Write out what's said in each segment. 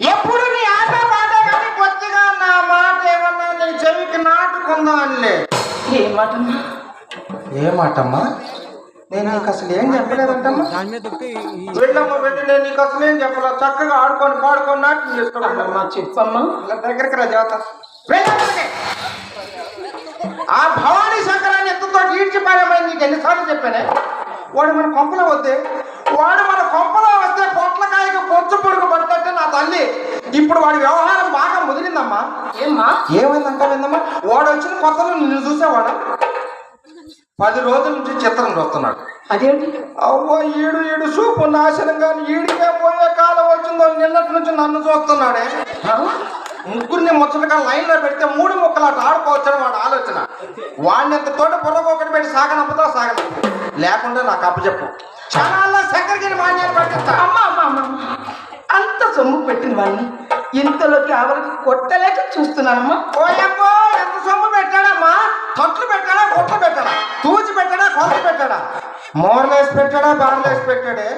ఎప్పుడు నీ ఆట మాట కానీ కొద్దిగా నా మాట ఏమన్నా నీ చెవికి నాటుకుందా అనిలే ఏ మాటమ్మా? ఏ మాటమ్మా? నేను నీకు అసలు ఏం చెప్పలేదంటమ్మా? వెళ్ళమ్మా వెళ్ళి నేను నీకు అసలు ఏం చెప్పలేదు చక్కగా ఆడుకొని పాడుకొని నాట్యం చేసుకోవాలి అమ్మా చెప్పమ్మా. ఇలా దగ్గరికి రా దేవత. ఆ భవానీ శంకరాన్ని ఎంతతో ఈడ్చిపారేమని నీకు ఎన్నిసార్లు చెప్పానే? వాడు మన కొంపలో వద్దే. వాడు మన కొంపలో పొచ్చు పొడుగు పడితే నా తల్లి. ఇప్పుడు వాడి వ్యవహారం బాగా ముదిరిందమ్మా. ఏమ్మా? ఏమైందంటావేందమ్మా వాడు వచ్చిన కొత్తలో నిన్ను చూసేవాడా? పది రోజుల నుంచి చిత్రం చూస్తున్నాడు. అదేంటి? అవ్వ ఈడు ఈడు చూపు నాశనం కానీ ఈడికే పోయే కాలం వచ్చిందో నిన్నటి నుంచి నన్ను చూస్తున్నాడే? ముగ్గురిని ముచ్చటగా లైన్లో పెడితే మూడు ముక్కలు అటు ఆడుకోవచ్చని వాడు ఆలోచన. వాడిని ఎంత తోట బుర్రకు ఒకటి పెట్టి సాగనంపుతా సాగనంపు. లేకుండా నాకు అప్పచెప్పు క్షణాల్లో శంకరగిరి మాన్యాన్ని పట్టిస్తా. అమ్మా అమ్మా. అంత సొమ్ము పెట్టిన వాడిని ఇంతలోకి ఆవలకి కొట్టలేక చూస్తున్నానమ్మా. ఓయమ్మో ఎంత సొమ్ము పెట్టాడమ్మా? తొట్లు పెట్టాడా గుట్ట పెట్టాడా? తూచి పెట్టాడా కొత్త పెట్టాడా? మోర్లేసి పెట్టాడా బార్లేసి పెట్టాడే?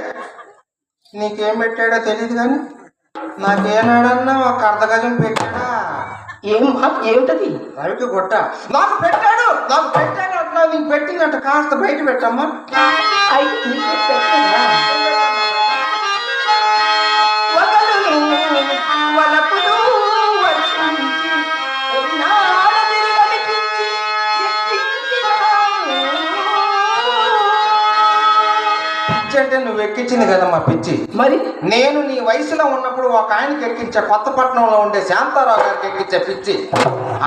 నీకేం పెట్టాడో తెలియదు కానీ నాకేనాడన్నా ఒక అర్ధ గజం పెట్టాడా? ఏమ్మా ఏమిటది? రవికి గుట్ట నాకు పెట్టాడు నాకు పెట్టాడు అంటున్నావు నీకు పెట్టిందంట కాస్త బయట పెట్టమ్మా. అయితే అంటే నువ్వు ఎక్కించింది కదమ్మా పిచ్చి. మరి? నేను నీ వయసులో ఉన్నప్పుడు ఒక ఆయనకి ఎక్కించే కొత్తపట్నంలో ఉండే శాంతారావు గారికి ఎక్కించే పిచ్చి.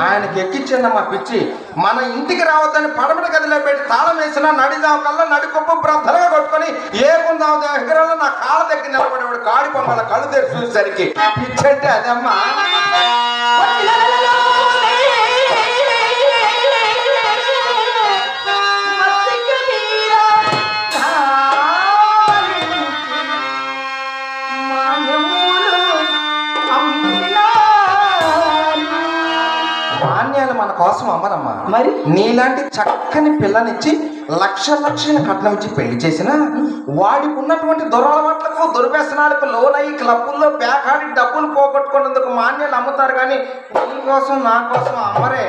ఆయనకి ఎక్కించిందమ్మా పిచ్చి. మన ఇంటికి రావద్దని పడమటి గదిలో పెట్టి తాళం వేసినా నడిదావు కల్లా నడికొప్పు బ్రద్దలుగా కొట్టుకొని ఏ కుందావు దగ్గర నా కాళ్ళ దగ్గర నిలబడేవాడు కాడి పొమ్మల కళ్ళు తెరిచి చూసేసరికి పిచ్చి అంటే అదమ్మా. మన కోసం అమ్మరమ్మా మరి? నీలాంటి చక్కని పిల్లనిచ్చి లక్ష లక్షల కట్నం ఇచ్చి పెళ్ళి చేసిన వాడికి ఉన్నటువంటి దురలవాట్లకు దుర్వ్యసనాలకు లోనయ్యి క్లబ్బుల్లో పేకాడి డబ్బులు పోగొట్టుకున్నందుకు మాన్యాలు అమ్ముతారు కానీ నీ కోసం నా కోసం అమ్మరే.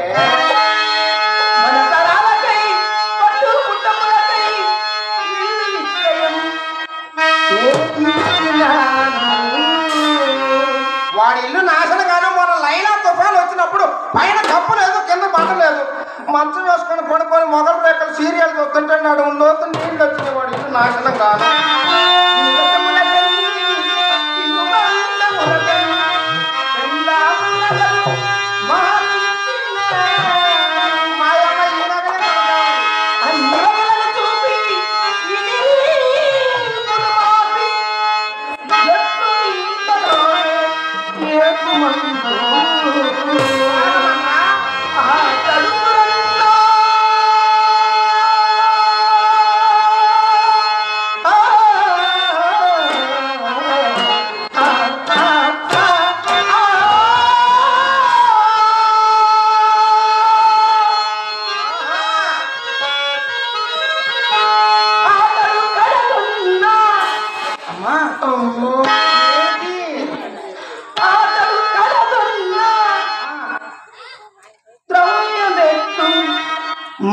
పైన కప్పు లేదు కింద బట్ట లేదు మంచం వేసుకొని పడుకొని మొగలు రేఖలు సీరియల్ చూస్తుంటే నాడు లోతు నీళ్ళు వచ్చింది వాడి నాశనం కాదు.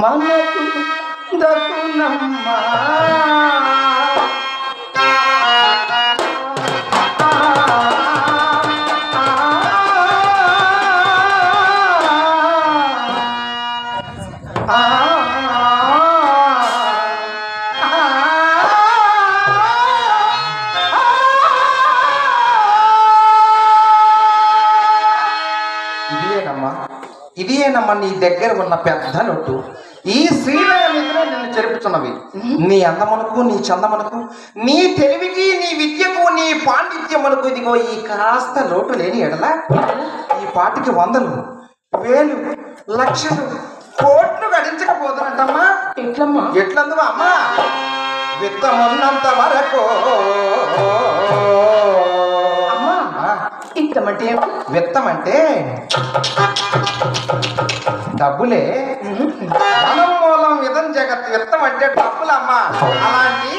మనకు దక్కునమ్మా ఇదేనమ్మా ఇదేనమ్మా నీ దగ్గర ఉన్న పెద్ద నొట్టు చెరుపుతున్నవి నీ అందమునకు నీ చందమునకు నీ తెలివికి నీ విద్యకు నీ పాండిత్యమునకు ఇదిగో ఈ కాస్త లోటు లేని ఎడల ఈ పాటికి వందలు వేలు లక్షలు కోట్లు గడించకపోతున్నట్టమ్మా ఎట్లమ్మా? ఎట్లందువా అమ్మా? విత్తమున్నంత వరకు అమ్మా ఆ, ఇత్తమంటే ఏమిటి? విత్తం అంటే డబ్బులే విత్తం అంటే డబ్బులమ్మ. అలాంటి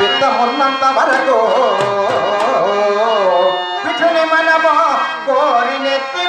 విత్తం ఉన్నంత వరకు. పిఠుని మనమో కోరినెత్తి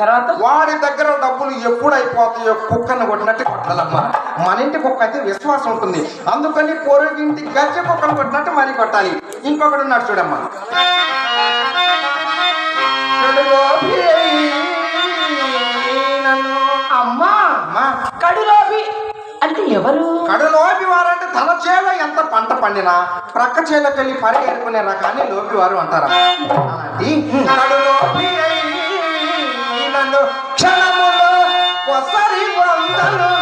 తర్వాత? వాడి దగ్గర డబ్బులు ఎప్పుడు అయిపోతాయో కుక్కను కొట్టినట్టు కొట్టాలమ్మా. మన ఇంటి కుక్క అయితే విశ్వాసం ఉంటుంది. అందుకని పొరుగింటి గజ్జ కుక్కను కొట్టినట్టు మరీ కొట్టాలి. ఇంకొకడు ఉన్నాడు చూడమ్మా. కడులోపి అమ్మా కడులోబి అంటే ఎవరు? కడులోపి వారంటే తన చేలో ఎంత పంట పండినా ప్రక్క చేలోకి వెళ్ళి పరిగెడుకునే రకాన్ని లోపి వారు అంటారు అలాంటి కడులోపి నన్ను క్షణములో ఒకసారి వందలు.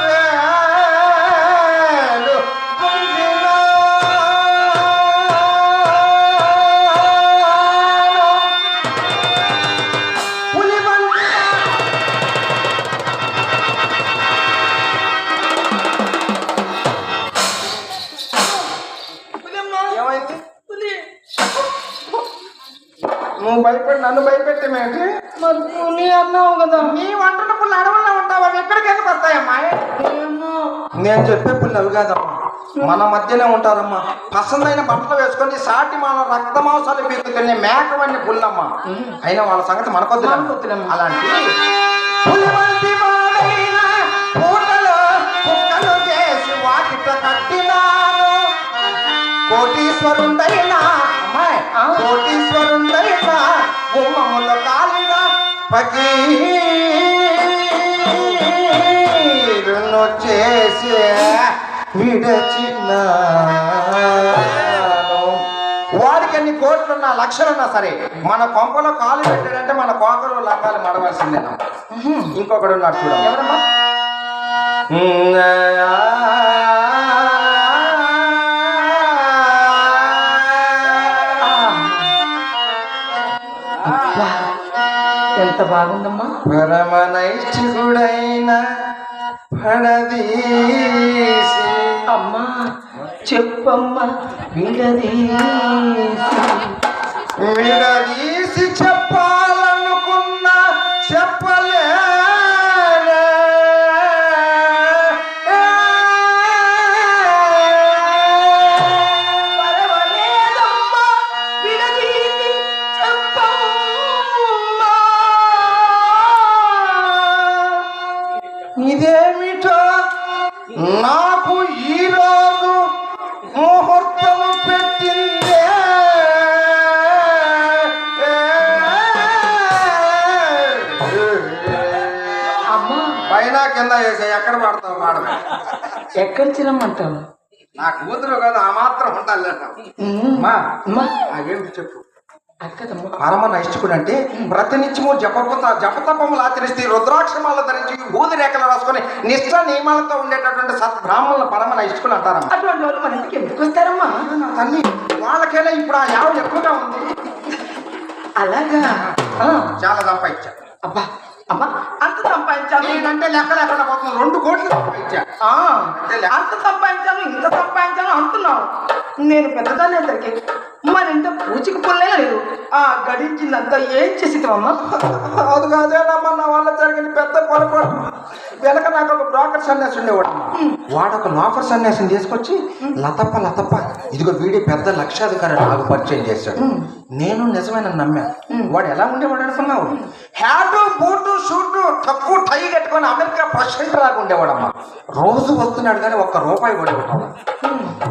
నీ వంటల పుల్ల అడవుల్లో ఉంటావు? అవి ఎక్కడికి వస్తాయమ్మా. నేను చెప్పే పుల్లు అవి కాదమ్మా. మన మధ్యనే ఉంటారమ్మా. పసందైన బట్టలు వేసుకొని సాటి మన రక్త మాంసాలు పీకుతున్న మేకవన్నీ పుల్లమ్మా. అయినా వాళ్ళ సంగతి మనకొద్దు. అలాంటి కోటీశ్వరుండైనా. కోటీశ్వరుండైనా పకీరును చేసి విడచిన్నాను వాడికి ఎన్ని కోట్లున్నా లక్షలున్నా సరే మన కొంపలో కాలు పెట్టాడంటే మన కోకలు లంగాలు మడవలసిందేనా ఇంకొకడు ఉన్నాడు చూడ ఎవరమ్మా? ఎంత బాగుందమ్మా. పరమనైష్ఠికుడైన పడదీసి అమ్మా చెప్పమ్మా విడదీసి విడదీసి చెప్పాలనుకున్నా కింద వేసే ఎక్కడ పడతావు మేడం ఎక్కడ చిరమ్మంటావు? నా కూతురు కదా ఆ మాత్రం ఉండాలి అదేంటి చెప్పు? పరమ నైష్ఠికుడు అంటే ప్రతినిత్యము జపపత జపతపములు ఆచరిస్తే రుద్రాక్షమాలు ధరించి బూది రేఖలు రాసుకొని నిష్ట నియమాలతో ఉండేటటువంటి సత్ బ్రాహ్మణుల పరమ నైష్ఠికులు అంటారమ్మా. అటువంటి వాళ్ళు మన ఇంటికి ఎందుకు వస్తారమ్మా? నా తల్లి వాళ్ళకైనా ఇప్పుడు ఆ యావ ఎక్కువగా ఉంది. అలాగా? చాలా సంపాదించా. అబ్బా అమ్మా అంత సంపాదించాను. నేనంటే లెక్క లేకుండా పోతుంది. రెండు కోట్లు సంపాదించా. ఆ, అంత సంపాదించాను ఇంత సంపాదించాను అంటున్నావు. నేను పెద్దదాన్ని అందరికి. మన ఇంట పూచికి పుల్లే లేదు. ఆ గడించిందంతా ఏం చేసిద్దామమ్మా అది కాదేనమ్మా నా వల్ల జరిగిన పెద్ద పొరపాటు వెనక నాకు ఒక బ్రోకర్ సన్యాసి ఉండేవాడు. వాడు ఒక లోఫర్ సన్యాసిని తీసుకొచ్చి లతప్ప లతప్ప ఇదిగో వీడి పెద్ద లక్షాధికారి నాకు పరిచయం చేశాడు. నేను నిజమైన నమ్మా వాడు ఎలా ఉండేవాడు అనుకున్నావు? హ్యాటు బూటు షూటు తక్కువ టై కట్టుకొని అమెరికా ప్రెసిడెంట్ లాగా ఉండేవాడమ్మా. రోజు వస్తున్నాడు కానీ ఒక్క రూపాయి కూడా ఇవ్వటం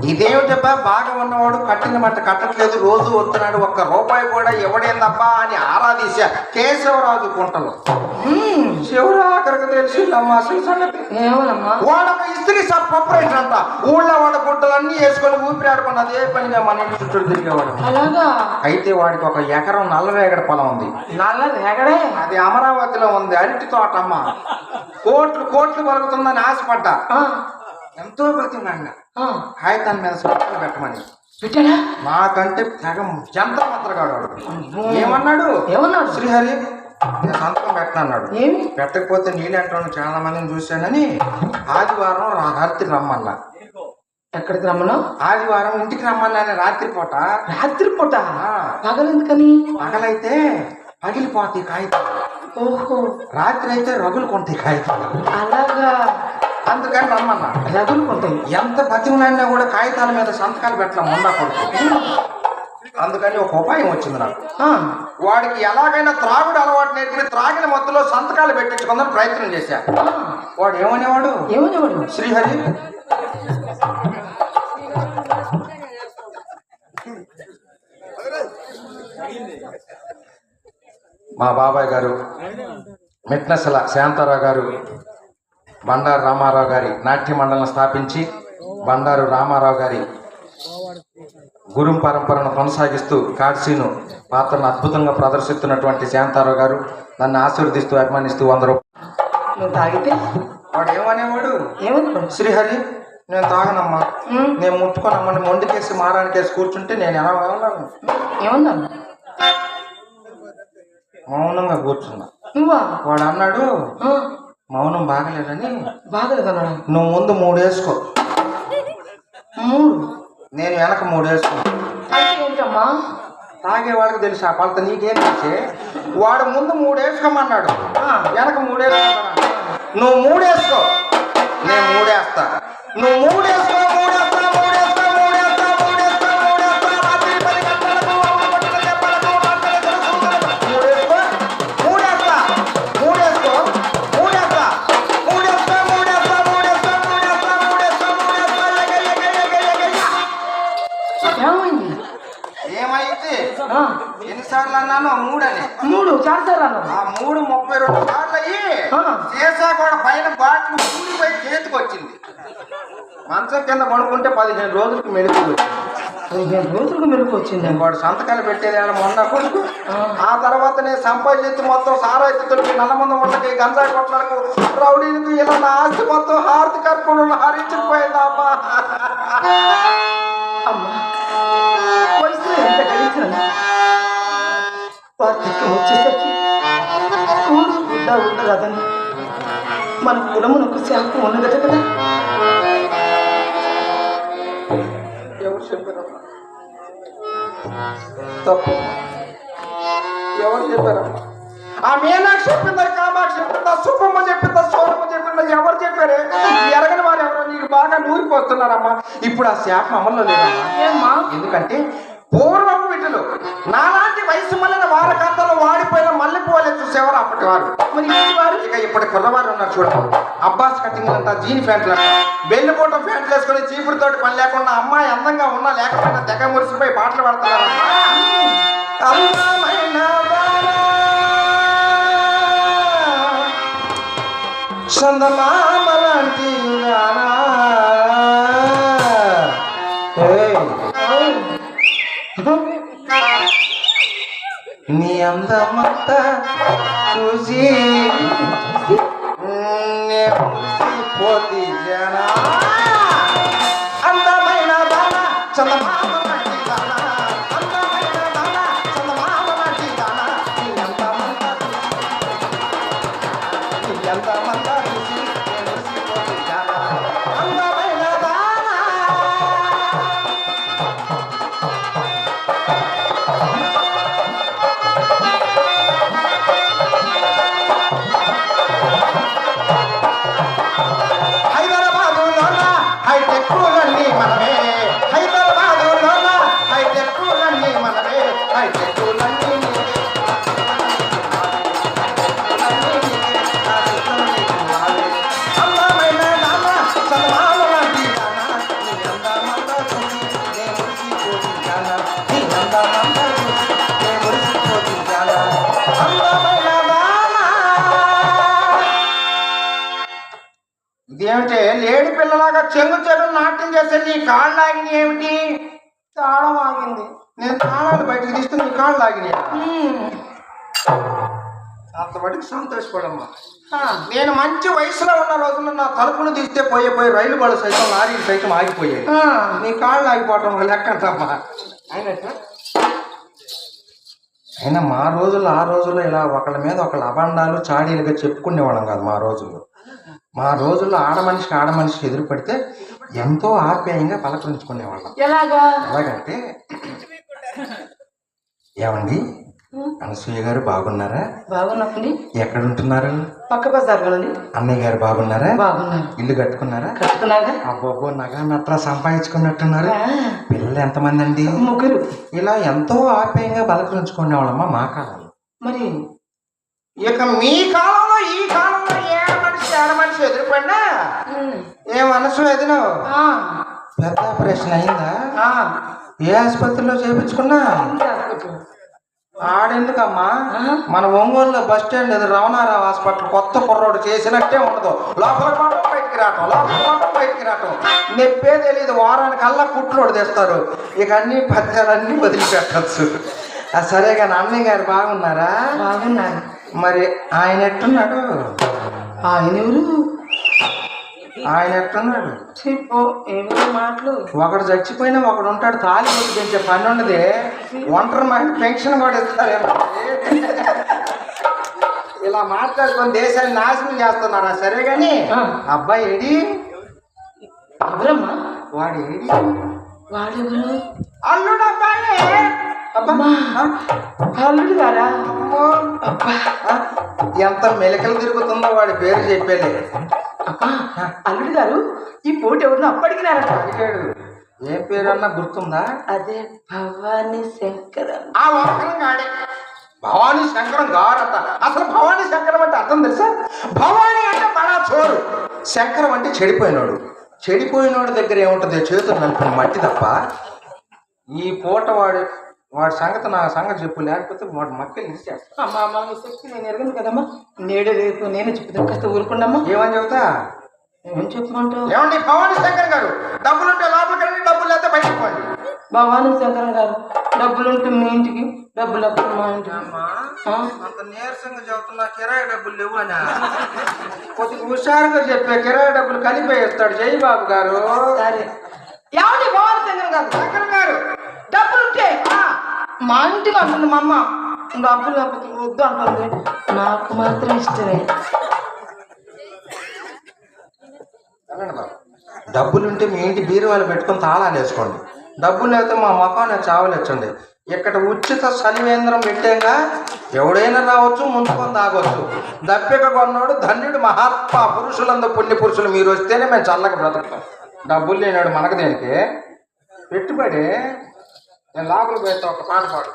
ఇదేమిటబ్బా బాగా ఉన్నవాడు కట్టిన మాట కట్టట్లేదు రోజు వస్తున్నాడు ఒక్క రూపాయి కూడా ఇవ్వడేందబ్బా అని ఆరాధీశా కేశవరాజు కుంటలు. శివరాకరికి తెలిసిందమ్మా అసలు సంగతి? ఏమోనమ్మా. వాడొక ఇస్త్రీ సబ్ ఆపరేటర్ అంట ఊళ్ళో వాడ గుంటలన్నీ వేసుకొని ఊపిరి ఆడుకుని అదే పనిగా మన ఇంటి చుట్టూ తిరిగేవాడు అయితే వాడికి ఒక ఎకరం నల్లరేగడ పొలం ఉంది. నల్ల రేగడే అది అమరావతిలో ఉంది అరటి తోట అమ్మ కోట్లు కోట్లు పలుకుతుందని ఆశపడ్డా. ఎంతో బ్రతిమలాడినా ఆ, కాగితాన్ని మీద సంతకం పెట్టమని. పెట్టాడా? నాకంటే తెగ జంత మాత్రగాడు. ఏమన్నాడు? ఏమన్నాడు? శ్రీహరి నేను సంతకం పెట్టనన్నాడు. పెట్టకపోతే నీళ్ళంటాను చాలా మందిని చూశానని ఆదివారం రాత్రి రమ్మన్నా. ఎక్కడికి రమ్మను? ఆదివారం ఇంటికి రమ్మన్నాను రాత్రి పూట రాత్రి పూట పగలెందుకని? పగలైతే పగిలిపోతాయి కాగితాలు. ఓహో. రాత్రి అయితే రగులుకుంటాయి కాగితాలు అలాగా. అందుకని రమ్మన్నా. రగులుకుంటాయి ఎంత బతిమలైనా కూడా కాగితాల మీద సంతకాలు పెట్టడం ఉండకూడదు అందుకని ఒక ఉపాయం వచ్చింది నాకు. వాడికి ఎలాగైనా త్రాగుడు అలవాటు నేర్పి త్రాగిన మత్తులో సంతకాలు పెట్టించుకుందని ప్రయత్నం చేశా. వాడు ఏమనేవాడు? ఏమనేవాడు? శ్రీహరి. మా బాబాయ్ గారు మిట్నసల శాంతారావు గారు బండారు రామారావు గారి నాట్య మండలం స్థాపించి బండారు రామారావు గారి గురుం పరంపరను కొనసాగిస్తూ కాడ్సీను పాత్రను అద్భుతంగా ప్రదర్శిస్తున్నటువంటి శాంతారావు గారు నన్ను ఆశీర్వదిస్తూ అభిమానిస్తూ అందరూ నువ్వు తాగితే? వాడు ఏమనేవాడు? శ్రీహరి నేను తాగనమ్మా. నేను ముట్టుకోనమ్మని మొండికేసి మారానికేసి కూర్చుంటే నేను ఎలా ఏమన్నాను మౌనంగా కూర్చున్నా. నువ్వా? వాడు అన్నాడు మౌనం బాగలేదని. బాగలేదన్నాడు నువ్వు ముందు మూడు వేసుకో మూడు? నేను వెనక మూడు వేసుకో ఏంటమ్మా తాగేవాడికి తెలుసు ఆ పలత నీకేం తెలిసే వాడు ముందు మూడు వేసుకోమన్నాడు వెనక మూడు వేసుకోమన్నాడు నువ్వు మూడు వేసుకో నేను మూడేస్తా. నువ్వు మూడు వేసుకో మూడు ఆ ముప్పై రెండు సార్లు అయ్యి. సీసా కూడా పైన బాటిల్ ఊడిపోయి చేతికి వచ్చింది మంచం కింద పడుకుంటే పదిహేను రోజులకి వచ్చింది పదిహేను రోజులకు మెరుగు వచ్చింది? వాడు సంతకాలు పెట్టేది ఆడ మొన్న కొడుకు ఆ. తర్వాత నేను సంపాదించి మొత్తం సారా ఎత్తులకి నల్లమంద ఉండకి గంజాయి కొట్టడానికి రౌడీలకు ఇలా నా ఆస్తి మొత్తం హారతి కర్పూరం హరించుకుపోయింది అమ్మా. అమ్మా ఎంత గడించాను వార్ధక్యం వచ్చేసరికి కూడు గుడ్డ ఉండరాదని మన కులమునకు శాంతం ఉన్నదట కదా. ఎవరు చెప్పారమ్మా తప్పు. ఎవరు చెప్పారమ్మా ఆ మీనాక్షి చెప్పిందా కామాక్షి చెప్పిందా సుబ్బమ్మ చెప్పిందా సోనమ్మ చెప్పిందా ఎవరు చెప్పారే? ఎరగని వారు ఎవరో నీకు బాగా నూరిపోతున్నారమ్మా. ఇప్పుడు ఆ శాపం అమల్లో లేదమ్మా. ఎందుకంటే పూర్వపు వీటిలో నాలాంటి వయసు మళ్ళిన వారకాంతంలో వాడిపోయిన మల్లెపూలే చూసేవారు అప్పటి వారు మరి ఈ వారు? ఇక ఇప్పటి కుర్రవారు ఉన్నారు చూడమ్మా అబ్బాస్ కటింగ్ అంతా జీన్ ప్యాంట్లు అంట. బెల్లిపోట ప్యాంట్లు వేసుకొని చీపురుతోటి పని లేకుండా అమ్మాయి అందంగా ఉన్నా లేకపోయినా తెగ మురిసిపోయి పాటలు పాడుతున్నారమ్మా అందమైన బాల, చందమామ లాంటి నానా. ఏయ్, నీ అందమంతా చూసి లేడి పిల్లలాగా చెంగు చెంగు నాట్యం చేస్తే నీ కాళ్ళు ఆగినాయి ఏమిటి? తాళం ఆగింది. నేను తాళాలు బయటకు తీస్తే నీ కాళ్ళు ఆగినాయి అంతవరకు సంతోషపడమ్మా. నేను మంచి వయసులో ఉన్న రోజుల్లో నా తలుపును తీస్తే పోయే పోయి రైలు బళ్ళు సైతం లారీలు సైతం ఆగిపోయాయి. నీ కాళ్ళు ఆగిపోవటం ఒక లెక్క అంటమ్మా అయినట్టు? అయినా మా రోజుల్లో ఆ రోజుల్లో ఇలా ఒకళ్ళ మీద ఒకళ్ళ అబండాలు చాడీలుగా చెప్పుకునేవాళ్ళం కాదు మా రోజుల్లో. మా రోజుల్లో ఆడ మనిషికి ఆడ మనిషికి ఎదురు పడితే ఎంతో ఆప్యాయంగా పలకరించుకునేవాళ్ళం ఎలాగా? ఎలాగంటే ఏమండి? అనసూయ గారు బాగున్నారా? బాగున్నామండి ఎక్కడ ఉంటున్నారు పక్క బజార్లోనండి అన్నయ్య గారు బాగున్నారా? బాగున్నారు. ఇల్లు కట్టుకున్నారా? కట్టుకున్నాగా? అబ్బోబో నగా నట్రా సంపాదించుకున్నట్టున్నారు? పిల్లలు ఎంతమంది అండి ముగ్గురు. ఇలా ఎంతో ఆప్యాయంగా బలకరించుకునే వాళ్ళమ్మా మా కాలం మరి? ఇక మీ కాలంలో ఈ కాలంలో ఏ మనిషి ఎదురుపడినా? ఏ మనసు ఎదినో ఆ, పెద్ద ఆపరేషన్ అయిందా? ఏ ఆసుపత్రిలో చేయించుకున్నా. ఆడెందుకమ్మా? మన ఒంగోలులో బస్ స్టాండ్ ఎదురు రమణారావు హాస్పిటల్ కొత్త కుర్రోడు చేసినట్టే ఉండదు. లోపల పోవటం బయటికి రావటం లోపల పోవటం బయటికి రావటం. నొప్పే తెలియదు వారానికల్లా కుట్లోడు తెస్తారు. ఇక అన్ని పద్యాలన్నీ వదిలిపెట్టచ్చు. సరే కానీ అన్నయ్య గారు బాగున్నారా? బాగున్నారు. మరి ఆయన ఎట్టున్నాడు? ఆయన ఎవరు? ఆయన ఎట్టున్నాడు చెప్పు ఏమిటో మాటలు? ఒకడు చచ్చిపోయినా ఒకడు ఉంటాడు తాలి కొట్టి పెంచే పని ఉండదు. ఒంటరి మహిళ పెన్షన్ కూడా ఇస్తారేమో ఇలా మాట్లాడుకొని దేశాన్ని నాశనం చేస్తున్నారా సరే కానీ. అబ్బాయి ఏడి? ఎవరమ్మా వాడు ఏడి వాడెవరు? అల్లుడు అబ్బాయి. అల్లుడు గారా? అమ్మో. అబ్బా. ఆ, ఎంత మెలకలు తిరుగుతుందో వాడి పేరు చెప్పేలే అబ్బా అల్లుడు గారు ఈ పూట ఎవరినో అప్పడిగినారట అడిగాడు. ఏ పేరు అన్నా గుర్తుందా? అదే భవానీ శంకర. ఆ ఒక్కరం భవానీ శంకరం గారట. అసలు భవానీ శంకరం అంటే అర్థం తెలుసా? భవానీ అంటే మన చోరు. శంకరం అంటే చెడిపోయినోడు. చెడిపోయినోడి దగ్గర ఏముంటుంది? చేతులు నలిపిన మట్టి తప్ప. ఈ పూట వాడు వాడి సంగతి నా సంగతి చెప్పు లేకపోతే వాడు మక్కలు ఇచ్చేస్తా అమ్మా అమ్మా శక్తి నేను ఎరగను కదమ్మా. నేడు రేపు నేను చెప్తాను కాస్త ఊరుకుండమ్మా. ఏమని చెబుతా? ఏం చెప్పమంటావు? ఏమండి? భవానీ శంకర్ గారు డబ్బులుంటే లోపలికి డబ్బులు లేకపోతే బయటకు పోండి. భవానీ శంకరం గారు డబ్బులుంటే మీ ఇంటికి డబ్బులు అప్పుడు మా ఇంటికి. ఆ? అంత నీరసంగా చెబుతున్నా కిరాయి డబ్బులు లేవు అని కొద్దిగా హుషారుగా చెప్పే కిరాయి డబ్బులు కలిపేస్తాడు జై బాబు గారు. సరే. ఏమండి భవానీ శంకరం గారు? శంకర్ గారు డబ్బులుంటే మా ఇంటికి అంటుంది మా అమ్మ. డబ్బులు లేకపోతే వద్దు అంటుంది నాకు మాత్రం ఇష్టమే. డబ్బులుంటే మీ ఇంటి బీరువాలు పెట్టుకొని తాళాలు వేసుకోండి. డబ్బులు లేకపోతే మా మొఖాన్ని చావలేచ్చండి. ఇక్కడ ఉచిత సలివేంద్రం పెట్టాక ఎవడైనా రావచ్చు ముందుకొని తాగొచ్చు. దప్పిక కొన్నాడు ధన్యుడు మహాత్మా పురుషులందు పుణ్య పురుషులు మీరు వస్తేనే మేము చల్లగా బ్రతుకుతాం. డబ్బులు లేనాడు మనకు దేనికి? పెట్టుబడి నేను లోపలికి పోయితే ఒక పాట పాడు.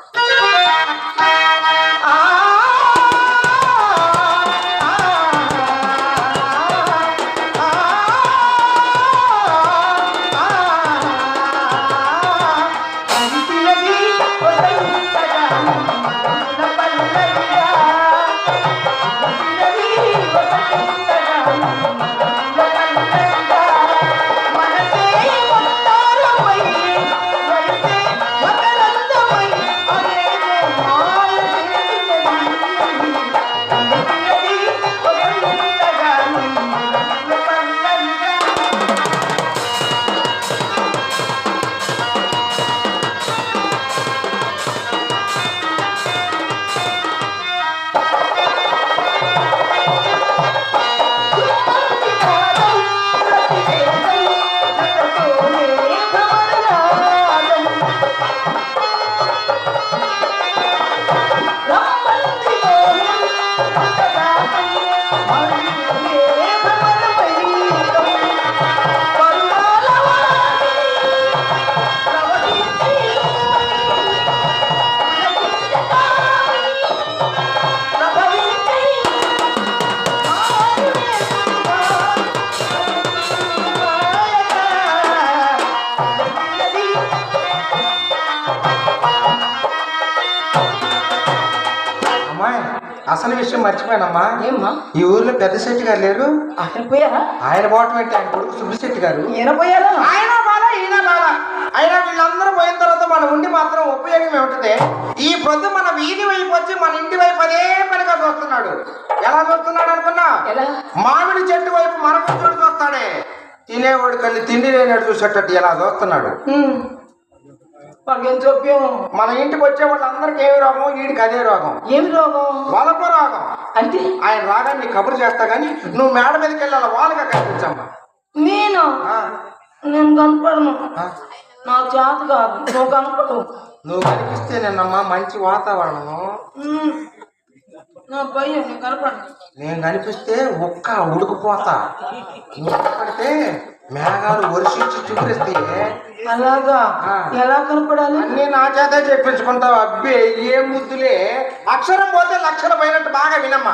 మర్చిపోయానమ్మా. ఏమ్మా? ఈ ఊర్లో పెద్ద శెట్టి గారు లేరు. ఆయన పోయారా? ఆయన పోవటం ఏంటి ఆయన కొడుకు సుబ్బిశెట్టి గారు. ఈయన పోయారా? ఆయన బాల ఈయన బాల. అయినా వీళ్ళందరూ పోయిన తర్వాత మన ఉండి మాత్రం ఉపయోగం ఏమిటంటే ఈ పొద్దు మన వీధి వైపు వచ్చి మన ఇంటి వైపు అదే పనిగా చూస్తున్నాడు. ఎలా చూస్తున్నాడు అనుకున్నా? మామిడి చెట్టు వైపు మన కూతురు చూస్తాడే. తినేవాడు కళ్ళు తిండి లేనాడు చూసేటట్టు ఎలా చూస్తున్నాడు? వాళ్ళకేం చూప్యం మన ఇంటికి వచ్చే వాళ్ళందరికీ ఏమి రోగం? వీడికి అదే రోగం. ఏమి రోగం? వలపు రోగం. అంటే? ఆయన రాగాన్ని కబురు చేస్తా గానీ నువ్వు మేడ మీదకి వెళ్ళాలి? వాళ్ళగా కనిపించమ్మా. నేను? నేను కనపడను. నా చేత కాదు. నువ్వు కనపడు. నువ్వు కనిపిస్తే నిన్నమ్మా మంచి వాతావరణం. నా భయం నేను కనపడు నేను కనిపిస్తే ఒక్క ఉడుకుపోతా. నువ్వు కనపడితే మేఘాలు వర్షించి చూపిస్తాయి అలాగా. ఎలా కనపడాలి? అన్ని నా చేతే చెప్పించుకుంటావు అబ్బే ఏ ముద్దులే. అక్షరం పోతే లక్షలు పోయినట్టు బాగా వినమ్మా.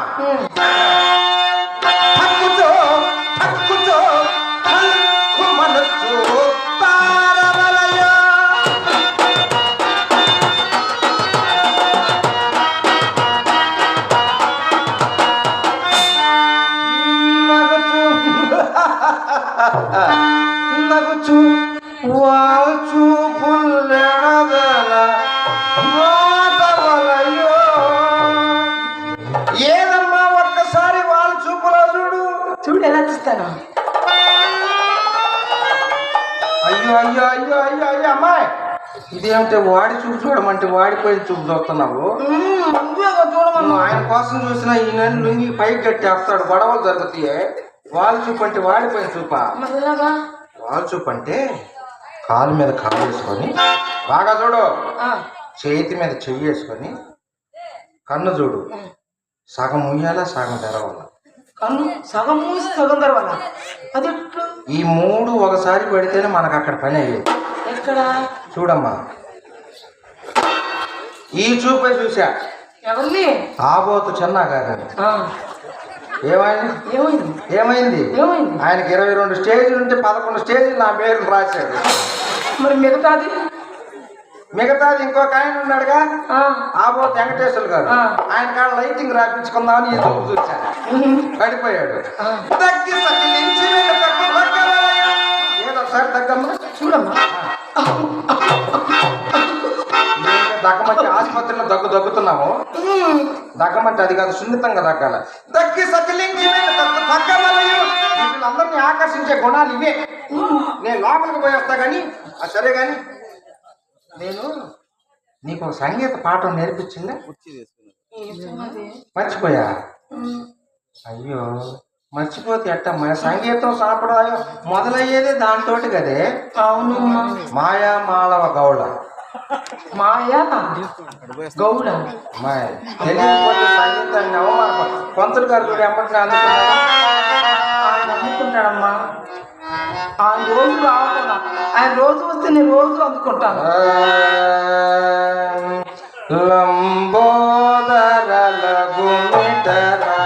ఇదేమిటి వాడి చూపు చూడమంటే వాడిపోయిన చూపు చూస్తున్నావు? ఆయన కోసం చూసిన ఈయన లుంగి పైకి కట్టేస్తాడు గొడవలు జరుగుతాయి. వాళ్ళ చూపు అంటే వాడిపోయిన చూపా? వాళ్ళ చూపు అంటే కాలు మీద కాలు వేసుకొని బాగా చూడు. చేతి మీద చెయ్యి వేసుకొని కన్ను చూడు. సగం ముయ్యాలా సగం తెరవాలా? కన్ను సగం మూసి సగం తెరవాలా? అది ఈ మూడు ఒకసారి పడితేనే మనకు అక్కడ పని అయ్యేది. ఎక్కడ? చూడమ్మా. ఈ చూపే చూసా ఎవరిని? ఆబోతు చెన్నా గారు. ఏమైంది? ఏమైంది? ఆయనకి ఇరవై రెండు స్టేజీలు ఉంటే పదకొండు స్టేజీలు నా పేరు రాశాడు మరి మిగతాది? మిగతాది ఇంకొక ఆయన ఉన్నాడుగా? ఆ, ఆబోతు వెంకటేశ్వర గారు. ఆయన కాడ లైటింగ్ రాపించుకుందామని చూసా ఉమ్, పడిపోయాడు. ఏదో ఒకసారి తగ్గమ్మా చూడమ్మా. దగ్గమంటే ఆసుపత్రిలో దగ్గు దగ్గుతున్నాము దగ్గమంటే అది కాదు సున్నితంగా దగ్గాల దగ్గి సకిలించి. వీళ్ళందరినీ ఆకర్షించే గుణాలు ఇవే. నేను లోపలికి పోయి వస్తా కానీ సరే కానీ నేను నీకు ఒక సంగీత పాఠం నేర్పించిందా? మర్చిపోయా? అయ్యో. మర్చిపోతే ఎట్టమ్మా సంగీతం సాంప్రదాయం మొదలయ్యేదే దాంతోటి కదే. అవునమ్మా. మాయా మాళవ గౌడ మాయా? గౌడ మాయ. తెలియకపోతే సంగీతాన్ని అవమానపడు పంతులు గారు కూడా అందుకున్నారు ఆయన అందుకుంటాడమ్మా ఆయన రోజు రావకుండా ఆయన రోజు వస్తే నేను రోజు అందుకుంటాను. లంబోదర లఘుమిటరా